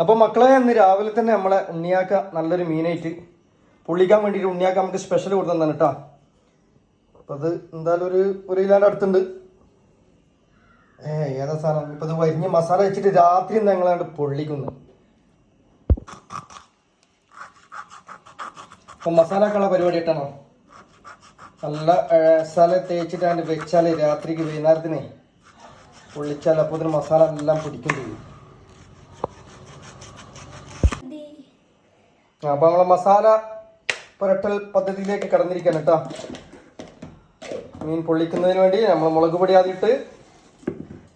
അപ്പോൾ മക്കളെ ഇന്ന് രാവിലെ തന്നെ നമ്മളെ ഉണ്ണിയാക്ക നല്ലൊരു മീനായിട്ട് പൊള്ളിക്കാൻ വേണ്ടിയിട്ട് ഉണ്ണിയാക്ക നമുക്ക് സ്പെഷ്യൽ കൊടുത്തതാണ് കേട്ടോ അപ്പം അത് എന്തായാലും ഒരു ഒരു കിലോന്റെ അടുത്തുണ്ട്. ഏ ഏതാ സാധനം? ഇപ്പം ഇത് വരിഞ്ഞ് മസാല വെച്ചിട്ട് രാത്രി ഞങ്ങളാണ്ട് പൊള്ളിക്കുന്നു. അപ്പം മസാല ആക്കാനുള്ള പരിപാടി ഇട്ടാണോ നല്ല മസാല തേച്ചിട്ടാണ്ട് വെച്ചാൽ രാത്രിക്ക് വൈകുന്നേരത്തിനെ പൊള്ളിച്ചാൽ അപ്പോൾ മസാല എല്ലാം പിടിക്കും ചെയ്യും. അപ്പൊ നമ്മളെ മസാല പുരട്ടൽ പദ്ധതിയിലേക്ക് കടന്നിരിക്കാൻ കേട്ടോ. മീൻ പൊള്ളിക്കുന്നതിന് വേണ്ടി നമ്മൾ മുളക് പൊടി ആദ്യം ഇട്ട്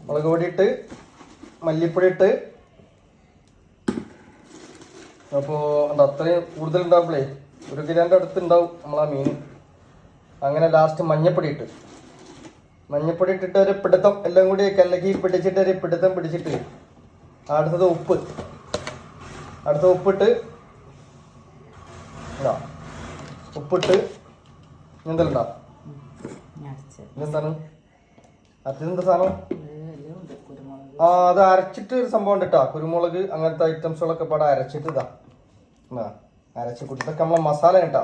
മുളക് പൊടി ഇട്ട് മല്ലിപ്പൊടി ഇട്ട്. അപ്പോൾ എന്താ അത്രയും കൂടുതൽ ഉണ്ടാവുമ്പളേ ഒരു കിലോന്റെ അടുത്ത് ഉണ്ടാവും നമ്മളാ മീൻ. അങ്ങനെ ലാസ്റ്റ് മഞ്ഞപ്പൊടി ഇട്ട്. മഞ്ഞപ്പൊടി ഇട്ടിട്ട് ഒരു പിടുത്തം എല്ലാം കൂടി കല്ലക്കി പിടിച്ചിട്ട് ഒരു പിടുത്തം പിടിച്ചിട്ട് അടുത്തത് ഉപ്പ്. അടുത്ത ഉപ്പിട്ട് ഉപ്പിട്ട് എന്തെല്ലാം ഇതെന്താണ് അതെന്താ സാധനം? ആ അത് അരച്ചിട്ട് ഒരു സംഭവം ഉണ്ട് കേട്ടോ കുരുമുളക് അങ്ങനത്തെ ഐറ്റംസുകളൊക്കെ പാടെ അരച്ചിട്ട് ഇതാ. എന്നാ അരച്ച് കുട്ടിതൊക്കെ നമ്മളെ മസാല കേട്ടോ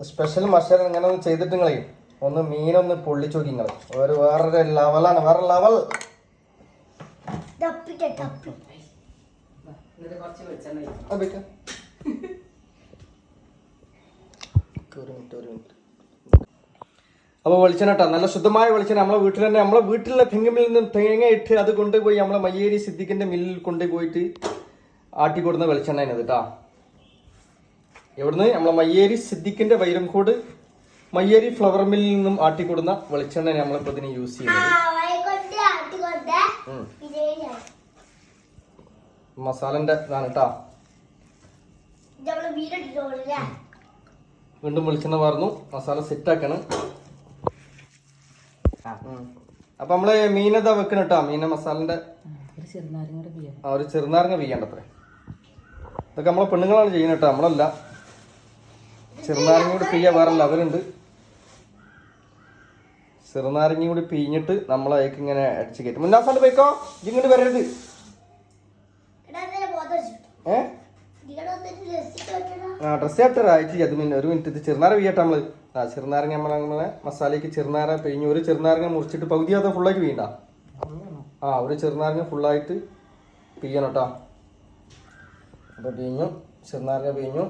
സ്പെഷ്യൽ മസാല ഇങ്ങനെ ഒന്ന് ചെയ്തിട്ട് നിങ്ങളെ ഒന്ന് മീനൊന്ന് പൊള്ളിച്ചു നോക്കി നിങ്ങൾ ഒരു വേറൊരു ലെവലാണ് വേറെ ലെവൽ തപ്പിട്ടെ തപ്പി. അതൊക്കെ ഒരു മിനിറ്റ് ഒരു മിനിറ്റ്. അപ്പോൾ വെളിച്ചെണ്ണ കേട്ടോ. നല്ല ശുദ്ധമായ വെളിച്ചെണ്ണ. നമ്മളെ വീട്ടിൽ തന്നെ നമ്മളെ വീട്ടിലെ തെങ്ങുമിൽ നിന്ന് തേങ്ങ ഇട്ട് അത് കൊണ്ടുപോയി നമ്മളെ മയ്യേരി സിദ്ദിഖിന്റെ മില്ലിൽ കൊണ്ടുപോയിട്ട് ആട്ടി കൊടുക്കുന്ന വെളിച്ചെണ്ണ ആണ് കേട്ടാ. എവിടുന്ന്? നമ്മളെ മയ്യേരി സിദ്ദിഖിന്റെ വൈരംകോട് മയ്യേരി ഫ്ലവർ മില്ലിൽ നിന്നും ആട്ടിക്കൊടുന്ന വെളിച്ചെണ്ണ നമ്മളിപ്പോൾ ഇതിന് യൂസ് ചെയ്യുന്നത്. മസാലന്റെ ഇതാണ് കേട്ടാ. ഇത് വീണ്ടും വെളിച്ചെണ്ണ വാർന്നു. മസാല സെറ്റാക്കണം. അപ്പൊ നമ്മൾ മീനതാ വെക്കണം കേട്ടോ മീന മസാലന്റെ ഒരു ചെറുനാരങ്ങ കൂടെ ആ ഒരു ചെറുനാരങ്ങ വീയണ്ടത്രേ ഇതൊക്കെ നമ്മളെ പെണ്ണുങ്ങളാണ് ചെയ്യുന്നത് കേട്ടോ നമ്മളല്ല. ചെറുനാരങ്ങ കൂടി പിയ്യ വേറെ അവരുണ്ട് ചെറുനാരങ്ങ കൂടി പിഴിഞ്ഞിട്ട് നമ്മളേക്ക് ഇങ്ങനെ അടിച്ചു കയറ്റും. മുന്നാസാണ്ട് പോയിക്കോ. ഇങ്ങോട്ട് വരരുത് എടാ ഇതിനെ ബോധം ഏ ഇവിടെ വന്നിട്ട് രസിച്ച് വെക്കണോ ആ ഡ്രസ്സ് ആയിട്ട് ആയിട്ട് അത് പിന്നെ ഒരു മിനിറ്റ് ഇത് ചെറുനാര വീട്ടാ നമ്മൾ. ആ ചെറുനാരങ്ങ നമ്മളങ്ങനെ മസാലയ്ക്ക് ചെറുനാര പിഴിഞ്ഞ് ഒരു ചെറുനാരങ്ങ മുറിച്ചിട്ട് പകുതി അത് ഫുള്ളായിട്ട് വീണ്ട. ആ ഒരു ചെറുനാരങ്ങ ഫുള്ളായിട്ട് പിയ്യണം കേട്ടോ അപ്പോൾ പിഴിഞ്ഞു ചെറുനാരങ്ങ പിഴിഞ്ഞു.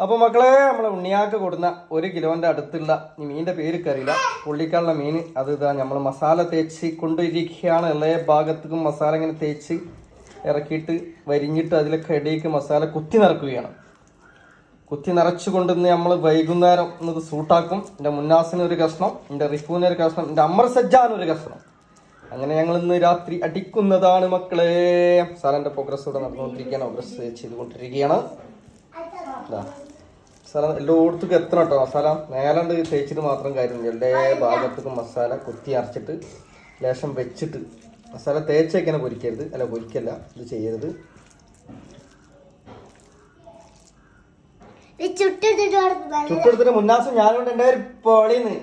അപ്പോൾ മക്കളെ നമ്മളെ ഉണ്ണിയാക്ക് കൊടുന്ന ഒരു കിലോന്റെ അടുത്തുള്ള ഈ മീനിന്റെ പേര് കറിയില്ല പുള്ളിക്കാനുള്ള മീൻ അത് ഇതാ നമ്മൾ മസാല തേച്ച് കൊണ്ടിരിക്കുകയാണ് എല്ലാ ഭാഗത്തേക്കും മസാല ഇങ്ങനെ തേച്ച് ഇറക്കിയിട്ട് വരിഞ്ഞിട്ട് അതിലൊക്കെ ഇടയ്ക്ക് മസാല കുത്തി നിറക്കുകയാണ്. കുത്തി നിറച്ചു കൊണ്ടുവന്ന് നമ്മൾ വൈകുന്നേരം ഇന്നത് സൂട്ടാക്കും. എന്റെ മുന്നാസിന് ഒരു കഷ്ണം എന്റെ റിഫുവിന് ഒരു കഷ്ണം എന്റെ അമർ സജ്ജാൻ ഒരു കഷ്ണം. അങ്ങനെ ഞങ്ങൾ ഇന്ന് രാത്രി അടിക്കുന്നതാണ് മക്കളെ. സാറിന്റെ പ്രോഗ്രസ് ഇവിടെ നടന്നുകൊണ്ടിരിക്കുകയാണ്. പ്രോഗ്രസ് ചെയ്തുകൊണ്ടിരിക്കുകയാണ്. മസാല എല്ലായിടത്തും എത്തണം കേട്ടോ. മസാല മേലാണ്ട് തേച്ചിട്ട് മാത്രം കാര്യമില്ല. എല്ലാ ഭാഗത്തേക്കും മസാല കുത്തി അരച്ചിട്ട് ലേശം വെച്ചിട്ട് മസാല തേച്ചേക്കാനെ പൊരിക്കരുത്. അല്ല പൊരിക്കല്ല. ഇത് ചെയ്യരുത്. ചുട്ടെടുത്തിട്ട് മുന്നാസം ഞാനുകൊണ്ട് എന്റെ ഒരു പൊളിന്ന്.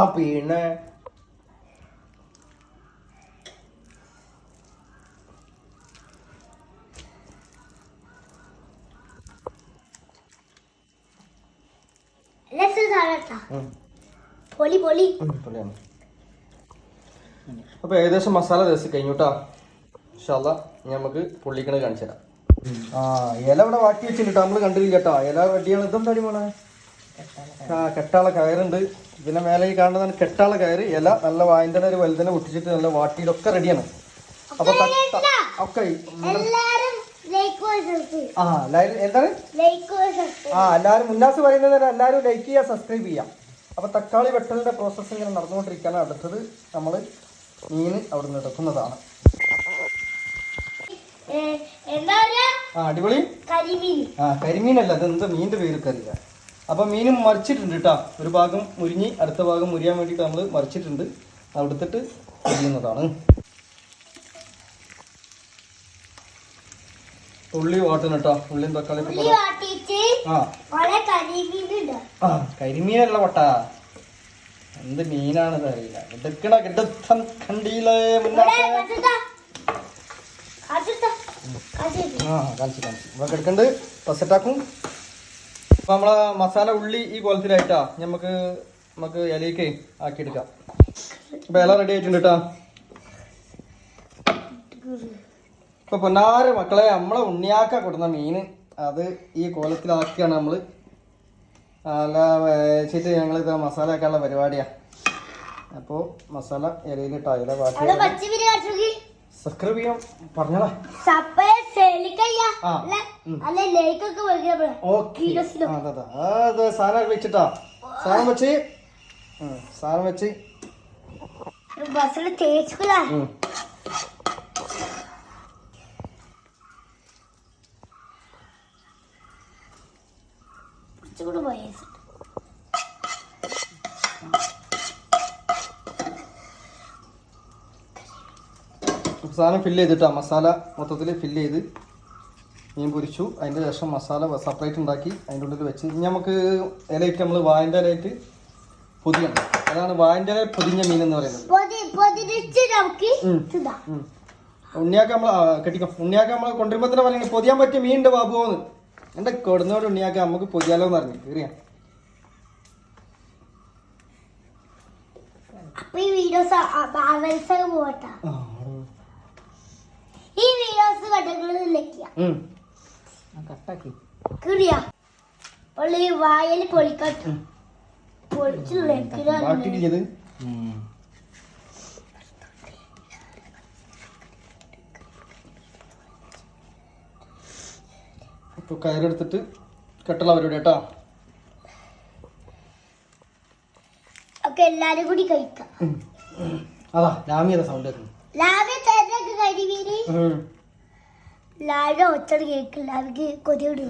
ആ പിന്നെ പൊളി പൊളി. ഉം, പൊളിയാണ്. അപ്പൊ ഏകദേശം മസാല രസി കഴിഞ്ഞുട്ടാ. ഇൻഷാല്ല ഇനി നമുക്ക് പൊള്ളിക്കണ കാണിച്ചു തരാം. ആ ഇല ഇവിടെ വാട്ടി വെച്ചിട്ടുണ്ട് നമ്മൾ കണ്ടില്ല കേട്ടോ ഇല റെഡിയാണ് ഇതെന്താ പോണേ ആ കെട്ടാള കയറുണ്ട്. പിന്നെ മേലെ ഈ കാണുന്നതാണ് കെട്ടാള കയറ്. ഇല നല്ല വായന്റെ ഒരു വലുതന്നെ പൊട്ടിച്ചിട്ട് നല്ല വാട്ടിയിലൊക്കെ റെഡിയാണ് അപ്പൊ ഒക്കെ ആ എന്താണ്? ആ എല്ലാവരും മുന്നാസ് പറയുന്നത് എല്ലാരും എല്ലാവരും ലൈക്ക് ചെയ്യുക സബ്സ്ക്രൈബ് ചെയ്യാം അപ്പോൾ തക്കാളി വെട്ടലിന്റെ പ്രോസസ്സ് ഇങ്ങനെ നടന്നുകൊണ്ടിരിക്കുകയാണ്. അടുത്തത് നമ്മൾ മീൻ അവിടെ നിന്ന് എടുക്കുന്നതാണ് ആ അടിപൊളി. കരിമീൻ. ആ കരിമീനല്ല അത് എന്താ മീനിന്റെ പേര് കറിയ അപ്പോൾ മീനും മറിച്ചിട്ടുണ്ട് കേട്ടോ ഒരു ഭാഗം മുരിഞ്ഞ് അടുത്ത ഭാഗം മുരിയാൻ വേണ്ടിയിട്ട് നമ്മൾ മറിച്ചിട്ടുണ്ട്. അവിടുത്തിട്ട് ചെയ്യുന്നതാണ്. ഉള്ളി വാട്ടണം കേട്ടോ ഉള്ളിയും തക്കാളി ആ. കരിമീനല്ല പൊട്ടാ. എന്ത് മീനാണെന്ന് അറിയില്ല. എടുക്കണ കിടത്തം കണ്ടിയില്ലേ കണ്ടിട്ട് ആ കാണിച്ചു എടുക്കണ്ട്. പസറ്റാക്കും അപ്പൊ നമ്മളെ മസാല ഉള്ളി ഈ കോലത്തിലായിട്ടാ നമുക്ക് നമുക്ക് ഇലയ്ക്ക് ആക്കിയെടുക്കാം. അപ്പൊ ഇല റെഡി ആയിട്ടുണ്ട് കേട്ടാ ഇപ്പൊ പൊന്നാര മക്കളെ നമ്മളെ ഉണ്ണിയാക്ക കൊടുന്ന മീന്. അത് ഈ കോലത്തിലാക്കിയാണ് നമ്മൾ. നല്ല വേച്ചിട്ട് ഞങ്ങൾ ഇത് മസാല ആക്കാനുള്ള പരിപാടിയാ. അപ്പോ മസാല ഇലയിലിട്ടാ ഇല അവിടെ ബാക്കി സബ്സ്ക്രൈബ് ചെയ്യാം. പറഞ്ഞതാ സാധനം വെച്ചിട്ടാ. സാധനം വെച്ച്. സാധനം വെച്ച്. ബസ്സിൽ തേച്ചുകളാ കുറച്ചുകൂടെ പോയ സാധനം ഫില്ല് ചെയ്തിട്ടാ മസാല മൊത്തത്തിൽ ഫില്ല് ചെയ്ത് മീൻ പൊരിച്ചു. അതിന്റെ ശേഷം മസാല സെപ്പറേറ്റ് ഉണ്ടാക്കി അതിന്റെ ഉള്ളിൽ വെച്ച്. ഇനി നമുക്ക് ഇലയിട്ട് നമ്മൾ വായന്റെ ഇലയിട്ട് പൊതിയണം. അതാണ് വായന്റെ ഇല പൊതിഞ്ഞ മീൻ എന്ന് പറയുന്നത്. ഉണ്ണിയാക്കി നമ്മൾ കെട്ടിക്കാം. ഉണ്ണിയാക്ക നമ്മൾ കൊണ്ടുവരുമ്പോൾ തന്നെ പറയുന്നത് പൊതിയാൻ പറ്റിയ മീൻ ഉണ്ട് ബാബുവോന്ന്. എന്റെ കൊടുന്നോട് ഉണ്ണിയാക്ക നമുക്ക് പൊയ്യാലോ എന്ന് പറഞ്ഞു. കയറിയാ അപ്പൊ ഈ വീഡിയോസ് ഈ വീഡിയോസ് കിറിയ. വായൽ പൊളിക്കട്ടു. പൊളിച്ചു ഇപ്പൊ കയറെടുത്തിട്ട് കെട്ടല പരിപാടി കേട്ടോ. ഒക്കെ എല്ലാരും കൂടി കഴിക്കാം. അതാ ലാമിയത സൗണ്ട് കേൾക്കുന്നു? ലാവെ തേനൊക്കെ കരിമീന് ലാവെ ഒച്ചട് കേൾക്കില്ല അവർക്ക് കൊതിയോട്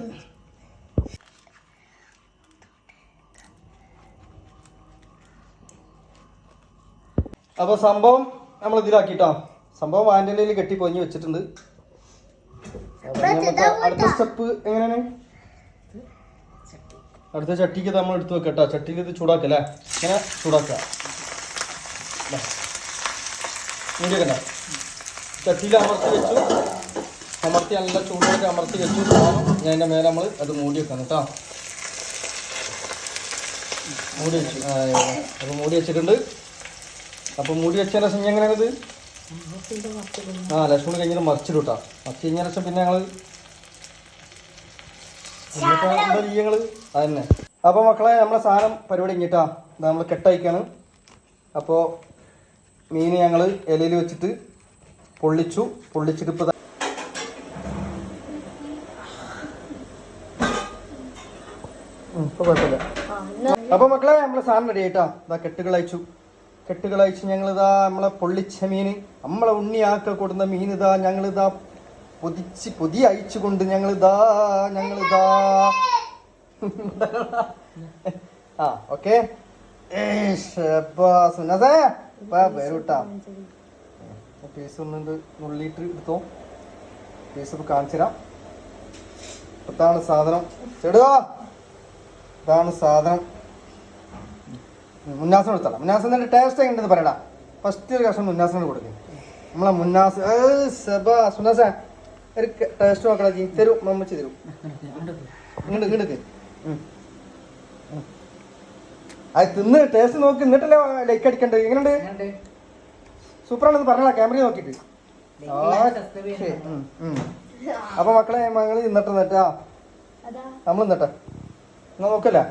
അപ്പൊ സംഭവം നമ്മൾ ഇതിലാക്കിട്ടോ. സംഭവം വാൻഡലയിൽ കെട്ടി പൊഞ്ഞ് വെച്ചിട്ടുണ്ട്. അടുത്ത സ്റ്റെപ്പ് എങ്ങനെയാണ്? അടുത്ത ചട്ടിക്ക് നമ്മൾ എടുത്ത് വെക്കട്ടോ ചട്ടിയിൽ ഇത് ചൂടാക്കല്ലേ ഇങ്ങനെ ചൂടാക്കുക. ചട്ടിയിൽ അമർത്തി വെച്ചു. അമർത്തി നല്ല ചൂടാക്കി അമർത്തി വെച്ചു. ഞാൻ അതിന്റെ മേലെ നമ്മൾ അത് മൂടി വെക്കണം കേട്ടോ. മൂടി വെച്ചു അപ്പോൾ മൂടി വെച്ചിട്ടുണ്ട്. അപ്പോൾ മൂടി വെച്ചതിന് ശേഷം എങ്ങനെയാണ് ഇത്? ആ ലക്ഷ്മണി കഴിഞ്ഞാൽ മറിച്ചിടും കേട്ടോ മറിച്ച് കഴിഞ്ഞ ശേഷം പിന്നെ ഞങ്ങൾ ചെയ്യുക ഞങ്ങൾ? അതന്നെ. അപ്പോൾ മക്കളെ നമ്മളെ സാധനം പരിപാടി കഴിഞ്ഞിട്ടാ. ഇത് നമ്മൾ കെട്ടയക്കാണ് അപ്പോൾ മീൻ ഞങ്ങൾ ഇലയിൽ വെച്ചിട്ട് പൊള്ളിച്ചു. പൊള്ളിച്ചിട്ട് ഇപ്പോൾ ഇപ്പോൾ കുഴപ്പമില്ല. അപ്പോൾ മക്കളെ നമ്മളെ സാധനം റെഡി ആയിട്ടാ. ഇതാ കെട്ടുകൾ അയച്ചു. കെട്ടുകൾ അയച്ച് ഞങ്ങളിതാ നമ്മളെ പൊള്ളിച്ച മീൻ നമ്മളെ ഉണ്ണിയാക്ക കൊടുന്ന മീൻ ഇതാ ഞങ്ങളിതാ പൊതിച്ച് പൊതി അയച്ചു കൊണ്ട് ഞങ്ങളിതാ ഞങ്ങളിതാ. ആ ഓക്കെ. സുനസേ എടുത്തോ. കാണിച്ചു സാധനം. ചെടുക. ഇതാണ് സാധനം. മുന്നാസം എടുത്തോളാം മുന്നാസത്തിന്റെ ടേസ്റ്റ് എങ്ങനെയുണ്ടെന്ന് പറയടാ. ഫസ്റ്റ് ഒരു കഷ്ണം മുന്നാസിനോട് കൊടുക്കും. നമ്മളെ മുന്നാസ് സുനാസ ഒരു ടേസ്റ്റ് നോക്കടാ ജി. തരൂ മമ്മച്ചി തരും. ഇങ്ങോട്ട് ഇങ്ങോട്ട് അത് തിന്ന് ടേസ്റ്റ് നോക്കി എന്നിട്ടല്ലേ ലൈക്ക് അടിക്കണ്ടത് എങ്ങനെയുണ്ട്? സൂപ്പറാണെന്ന് പറഞ്ഞാ ക്യാമറ നോക്കിട്ട്. അപ്പൊ മക്കളെ മകൾ ഇന്നിട്ട് നിന്നിട്ടാ അതാ. നമ്മൾ നിന്നിട്ടെ. നോക്കല്ലേ?